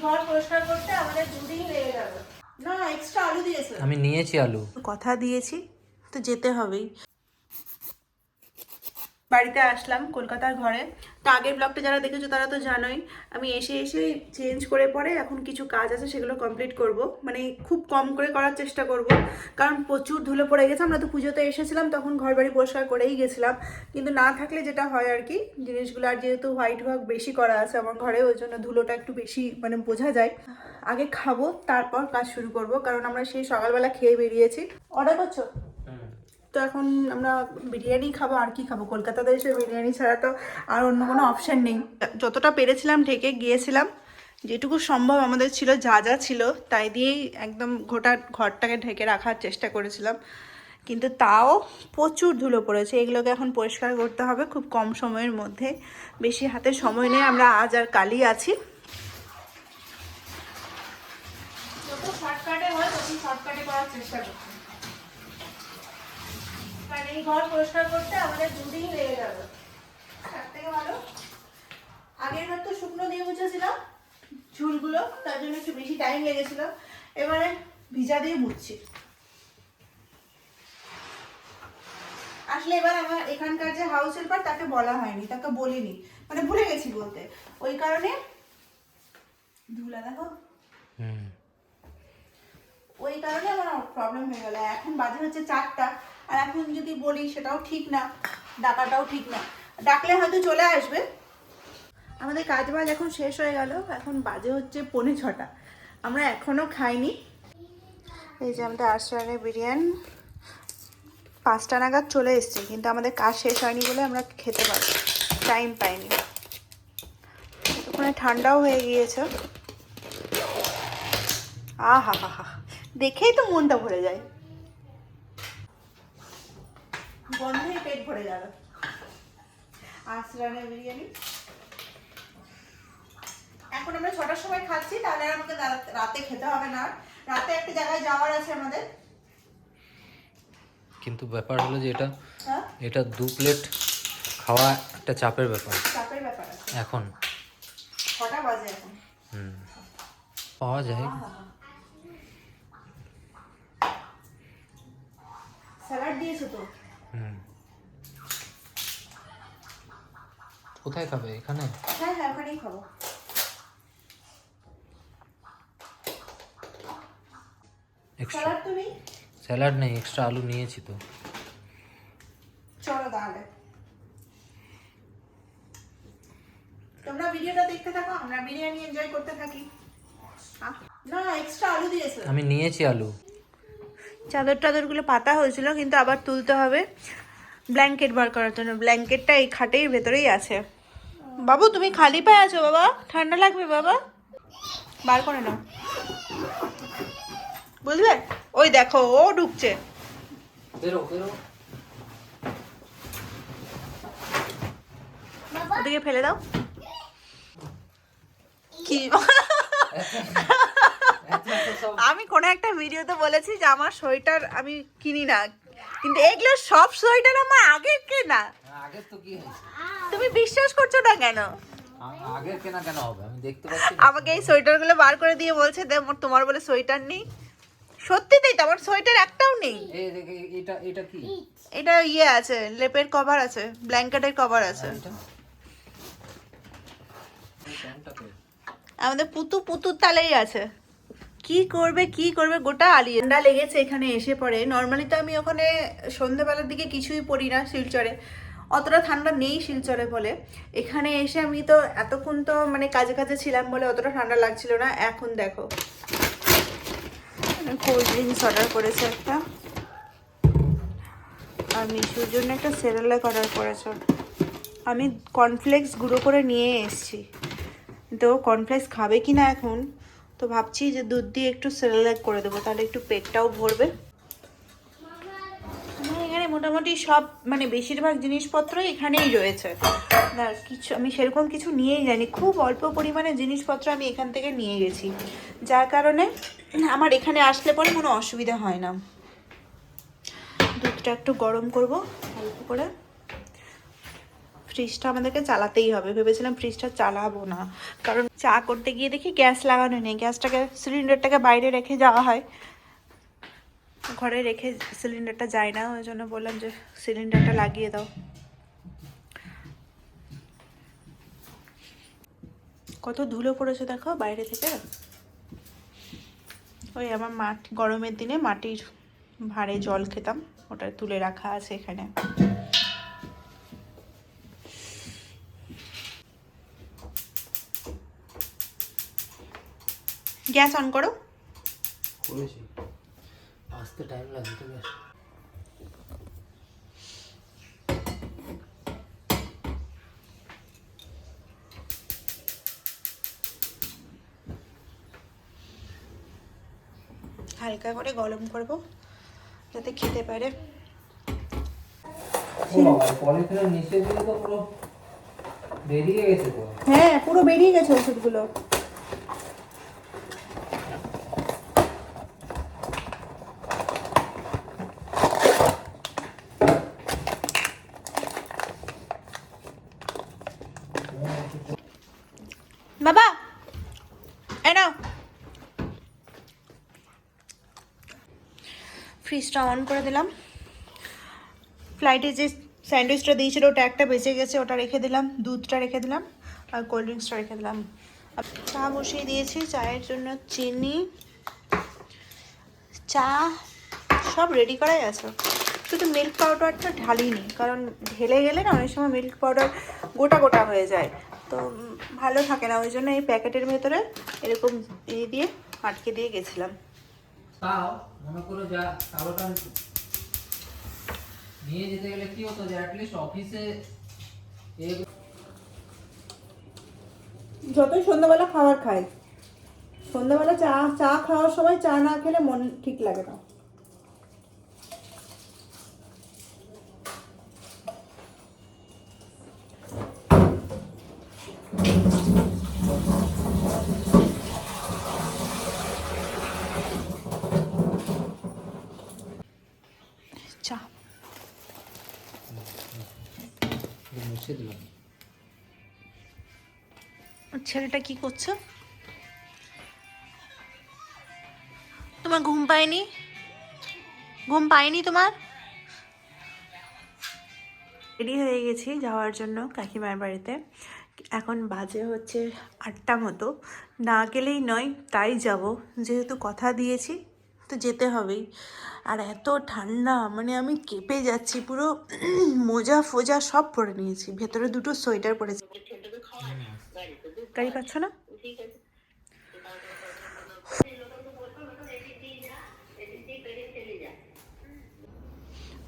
ঘর পরিষ্কার করতে আমাদের দুদিন লেগে না এক্সট্রা আলু দিয়েছে। আমি নিয়েছি আলু। কথা দিয়েছি তো যেতে হবেই। বাড়িতে আসলাম কলকাতার ঘরে। তো আগের ব্লগটা যারা দেখেছ তারা তো জানোই, আমি এসে এসে চেঞ্জ করে পরে এখন কিছু কাজ আছে সেগুলো কমপ্লিট করব। মানে খুব কম করে করার চেষ্টা করব, কারণ প্রচুর ধুলো পড়ে গেছে। আমরা তো পুজোতে এসেছিলাম, তখন ঘর বাড়ি পরিষ্কার করেই গেছিলাম। কিন্তু না থাকলে যেটা হয় আর কি, জিনিসগুলো আর যেহেতু হোয়াইট ওয়ার্ক বেশি করা আছে আমার ঘরে, ওই জন্য ধুলোটা একটু বেশি মানে বোঝা যায়। আগে খাব, তারপর কাজ শুরু করব, কারণ আমরা সেই সকালবেলা খেয়ে বেরিয়েছি। অর্ডার করছ? তো এখন আমরা বিরিয়ানি খাব, আর কি খাব? কলকাতাতে এসে বিরিয়ানি ছাড়া তো আর অন্য কোনো অপশান নেই। যতটা পেরেছিলাম ঢেকে গিয়েছিলাম, যেটুকু সম্ভব আমাদের ছিল, যা যা ছিল, তাই দিয়েই একদম গোটা ঘরটাকে ঢেকে রাখার চেষ্টা করেছিলাম। কিন্তু তাও প্রচুর ধুলো পড়েছে, এগুলোকে এখন পরিষ্কার করতে হবে খুব কম সময়ের মধ্যে। বেশি হাতে সময় নেই, আমরা আজ আর কালই আছি। শর্টকাটে হয় তত শর্টকাটে করার চেষ্টা করছি। কারণ এই ঘর পরিষ্কার করতে আমাদের দুদিন লেগে যাবে তার থেকে ভালো। আগের বার তো শুকনো দিয়ে মুছেছিলাম ঝুলগুলো তার জন্য একটু বেশি টাইম লেগেছিল। এবারে ভিজা দিয়ে মুছছি। আসলে এবার আমার এখানকার যে হাউস হেল্পার তাকে বলা হয়নি তাকে বলিনি। মানে ভুলে গেছি বলতে। ওই কারণে ধুলা দেখো। ওই কারণে আমার প্রবলেম হয়ে গেল। এখন বাজে হচ্ছে চারটা। আর এখন যদি বলি সেটাও ঠিক না, ডাকাটাও ঠিক না, ডাকলে হয়তো চলে আসবে। আমাদের কাজ বাজ এখন শেষ হয়ে গেল, এখন বাজে হচ্ছে পৌনে ছটা। আমরা এখনও খাইনি। এই যে আমাদের আশ্রয়ের বিরিয়ানি, পাঁচটা নাগাদ চলে এসছে, কিন্তু আমাদের কাজ শেষ হয়নি বলে আমরা খেতে পারি টাইম পাইনি। ওখানে ঠান্ডাও হয়ে গিয়েছে। আহা হা হা দেখেই তো মনটা ভরে যায়। গন্ধেই পেট ভরে যাবে আশরানের বিরিয়ানি। এখন আমরা ছটার সময় খাচ্ছি তাহলে আর আমাকে রাত- খেতে হবে না। রাতে একটা জায়গায় যাওয়ার আছে আমাদের। কিন্তু ব্যাপার হলো যে এটা হ্যাঁ? এটা দু প্লেট খাওয়া একটা চাপের ব্যাপার। চাপের ব্যাপার আছে। এখন। ছটা বাজে এখন। হুম। পাওয়া যায়। স্যালাড দিয়েছ তো? কোথায় খাবে? এখানে? হ্যাঁ হ্যাঁ ওখানেই খাব। এক্সট্রা স্যালাড তুমি স্যালাড নেই এক্সট্রা আলু নিয়েছি তো। চলো তাহলে। তোমরা ভিডিওটা দেখতে থাকো আমরা বিরিয়ানি এনজয় করতে থাকি। না এক্সট্রা আলু দিয়েছে আমি নিয়েছি আলু। চাদর টাদরগুলো পাতা হয়েছিল কিন্তু আবার তুলতে হবে। ব্ল্যাঙ্কেট বার করার জন্য। ব্ল্যাঙ্কেটটা এই খাটের ভেতরেই আছে। বাবু তুমি খালি পায়ে আছো বাবা? ঠান্ডা লাগবে বাবা? বার করে নাও। বুঝলে? ওই দেখো ও ঢুকছে। ওদিকে ফেলে দাও। কি? আমি কোনো একটা ভিডিওতে বলেছি যে আমার সোয়েটার আমি কিনি না। কিন্তু এগুলো সব সোয়েটার আমার আগে কেনা। তো কি তুমি বিশ্বাস করছ না কেন? আগের কেনা কেন হবে? আমি দেখতে পাচ্ছি আমাকে এই সোয়েটারগুলো বার করে দিয়ে বলছে দে মোর- তোমার বলে সোয়েটার নেই। সত্যি তাই তো আমার সোয়েটার একটাও নেই। এটা এটা কি? এটা ইয়ে আছে লেপের কভার আছে ব্ল্যাঙ্কেটের কভার আছে? আমাদের পুতু পুতুর তালেই আছে। কি করবে কি করবে? গোটা আলিয়ে ঠান্ডা লেগেছে এখানে এসে পড়ে। নর্মালি তো আমি ওখানে সন্ধ্যেবেলার দিকে কিছুই পড়ি না শিলচরে। অতটা ঠান্ডা নেই শিলচরে বলে। এখানে এসে আমি তো এতক্ষণ তো মানে কাজে কাজে ছিলাম বলে অতটা ঠান্ডা লাগছিল না। এখন দেখো। কোল্ড ড্রিঙ্কস অর্ডার করেছে একটা। আর মিশুর জন্য একটা সেরেলাক অর্ডার করেছে। আমি কর্নফ্লেক্স গুঁড়ো করে নিয়ে এসেছি। তো কর্নফ্লেক্স খাবে কি না এখন? তো ভাবছি যে দুধ দিয়ে একটু সেরেলাক করে দেবো, তাহলে একটু পেটটাও ভরবে। এখানে মোটামুটি সব মানে বেশিরভাগ জিনিসপত্রই এখানেই রয়েছে। না, কিছু, আমি সেরকম কিছু নিয়েই জানি খুব অল্প পরিমাণে জিনিসপত্র আমি এখান থেকে নিয়ে গেছি। যার কারণে আমার এখানে আসলে পরে কোনো অসুবিধা হয় না। দুধটা একটু গরম করব, অল্প করে। ফ্রিজটা আমাদেরকে চালাতেই হবে। ভেবেছিলাম ফ্রিজটা চালাবো না। কারণ চা করতে গিয়ে দেখি গ্যাস লাগানো নেই। গ্যাসটাকে, সিলিন্ডারটাকে বাইরে রেখে যাওয়া হয়। ঘরে রেখে সিলিন্ডারটা যায় না। ওই জন্য বললাম যে, সিলিন্ডারটা লাগিয়ে দাও। কত ধুলো পড়েছে দেখো বাইরে থেকে। ওই আমার মাটি গরমের দিনে মাটির ভাঁড়ে জল খেতাম। ওটা তুলে রাখা আছে এখানে। গ্যাস অন করো। করেছি। আসতে টাইম লাগবে তো বেশ হালকা করে গরম করব যাতে খেতে পারে। হ্যাঁ পুরো বেরিয়ে গেছে ওষুধগুলো। বাবা। এই নাও। ফ্রিজটা অন করে দিলাম। ফ্লাইটে যে স্যান্ডউইচটা দিয়েছিল, ওটা একটা বেঁচে গেছে, ওটা রেখে দিলাম, দুধটা রেখে দিলাম, আর কোল্ড ড্রিঙ্কসটা রেখে দিলাম। চা বসিয়ে দিয়েছি, চায়ের জন্য চিনি। চা সব রেডি করাই আছে। শুধু মিল্ক পাউডারটা ঢালিনি, কারণ ঢেলে গেলে না, অনেক সময় মিল্ক পাউডার গোটা গোটা হয়ে যায়। তো ভালো থাকে না ওই জন্য এই প্যাকেটের ভেতরে এরকম দিয়ে দিয়ে আটকে দিয়ে গেছিলাম। তাও মনে করো যা কালোটা নিয়ে যেতে গেলে কি হতো যে অ্যাটলিস্ট অফিসে যতই সন্ধ্যাবেলা খাবার খাই সন্ধ্যাবেলা চা চা খাওয়ার সময় চা না খেলে মন ঠিক লাগে না। ছেলেটা কি করছ? তোমার ঘুম পায়নি? ঘুম পায়নি তোমার? রেডি হয়ে গেছি যাওয়ার জন্য কাকিমার বাড়িতে। এখন বাজে হচ্ছে আটটা মতো। না গেলেই নয়, তাই যাব। যেহেতু কথা দিয়েছি, তো যেতে হবেই। আর এত ঠান্ডা মানে আমি কেঁপে যাচ্ছি, পুরো মোজা ফোজা সব পরে নিয়েছি। ভেতরে দুটো সোয়েটার পরেছি। গাড়ি পাচ্ছ না?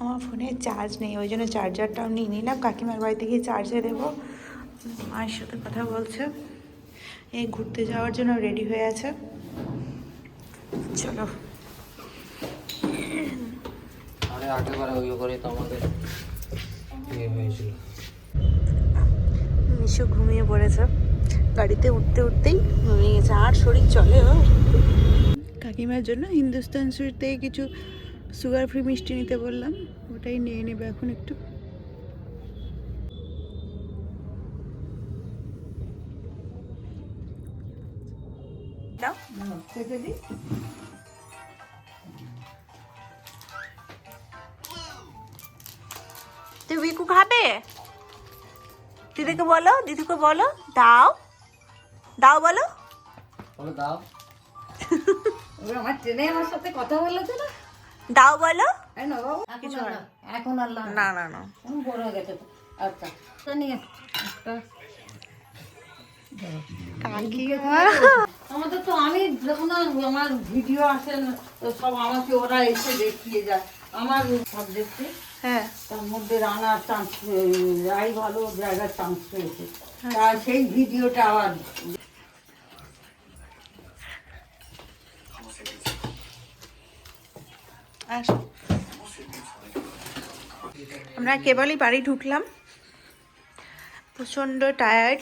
আমার ফোনে চার্জ নেই, ওই জন্য চার্জারটাও নিয়ে নিলাম কাকিমার বাড়িতে গিয়ে চার্জে দেবো। মায়ের সাথে কথা বলছে। এই ঘুরতে যাওয়ার জন্য রেডি হয়ে আছে। চলো। আরে আগেবারে ওই করে তো আমাদের ইয়ে হয়েছিল। মিশু ঘুমিয়ে পড়েছে। গাড়িতে উঠতে উঠতেই ঘুমিয়ে গেছে। আর শরীর চলে ও। কাকিমার জন্য হিন্দুস্তান সুইট থেকে কিছু সুগার ফ্রি মিষ্টি নিতে বললাম। ওটাই নিয়ে নেবে এখন একটু। তুই বিকু খাবে? দিদিকে বলো দিদিকে বলো দাও। দাও বলো। বলো দাও। আমার ট্রেনে আমার সাথে কথা বলেছে না। দাও বলো। এখন আর না। আল্লাহ না না না। বড় হয়ে গেছে আচ্ছা নিয়ে একটা আমাদের তো আমি যখন আমার ভিডিও আসে না, তো সব আমাকে ওরা এসে দেখিয়ে যায়। আমার সাবজেক্টে হ্যাঁ। তার মধ্যে রানার চান্স রাই ভালো জায়গার চান্স পেয়েছে। আর সেই ভিডিওটা আবার আমরা কেবলই বাড়ি ঢুকলাম। প্রচণ্ড টায়ার্ড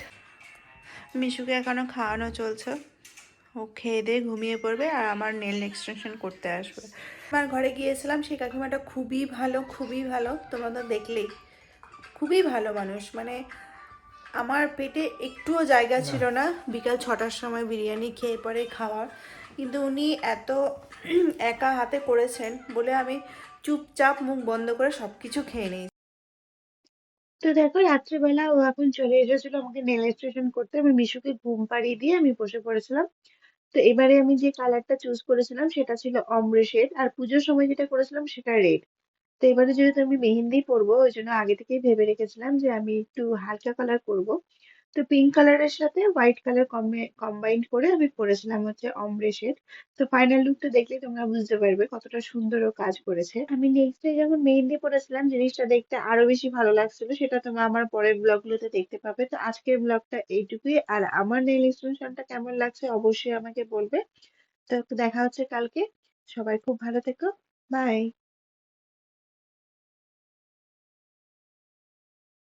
মিশুকে এখনও খাওয়ানো চলছে। ও খেয়ে দিয়ে ঘুমিয়ে পড়বে আর আমার নেল এক্সটেনশন করতে আসবে। আমার ঘরে গিয়েছিলাম, সেই কাকিমাটা খুবই ভালো খুবই ভালো। তোমরা তো দেখলেই। খুবই ভালো মানুষ। মানে আমার পেটে একটুও জায়গা ছিল না। বিকাল ছটার সময় বিরিয়ানি খেয়ে পরে খাওয়ার। কিন্তু উনি এত একা হাতে করেছেন বলে আমি চুপচাপ মুখ বন্ধ করে সব কিছু খেয়ে নিই তো দেখো, রাত্রেবেলা ও এখন চলে এসেছিল আমাকে নেল এক্সটেনশন করতে। আমি মিশুকে ঘুম পাড়িয়ে দিয়ে আমি বসে পড়েছিলাম। তো এবারে আমি যে কালারটা চুজ করেছিলাম, সেটা ছিল অমরে শেড আর পুজোর সময় যেটা করেছিলাম, সেটা রেড তো এবারে যেহেতু আমি মেহেন্দি পরবো, ওই জন্য আগে থেকেই ভেবে রেখেছিলাম যে আমি একটু হালকা কালার করব। তো পিঙ্ক কালারের সাথে হোয়াইট কালার কম্বাইন্ড করে আমি পরেছিলাম হচ্ছে অমরে শেড তো ফাইনাল লুকটা দেখলে তোমরা বুঝতে পারবে কতটা সুন্দর ও কাজ করেছে। আমি নেক্সট ডে যখন মেহেন্দি পরেছিলাম, জিনিসটা দেখতে আরও বেশি ভালো লাগছিল, সেটা তোমরা আমার পরের ব্লগগুলোতে দেখতে পাবে। তো আজকের ব্লগটা এইটুকুই। আর আমার নেল এক্সটেনশনটা কেমন লাগছে অবশ্যই আমাকে বলবে। তো দেখা হচ্ছে কালকে। সবাই খুব ভালো থেকো। বাই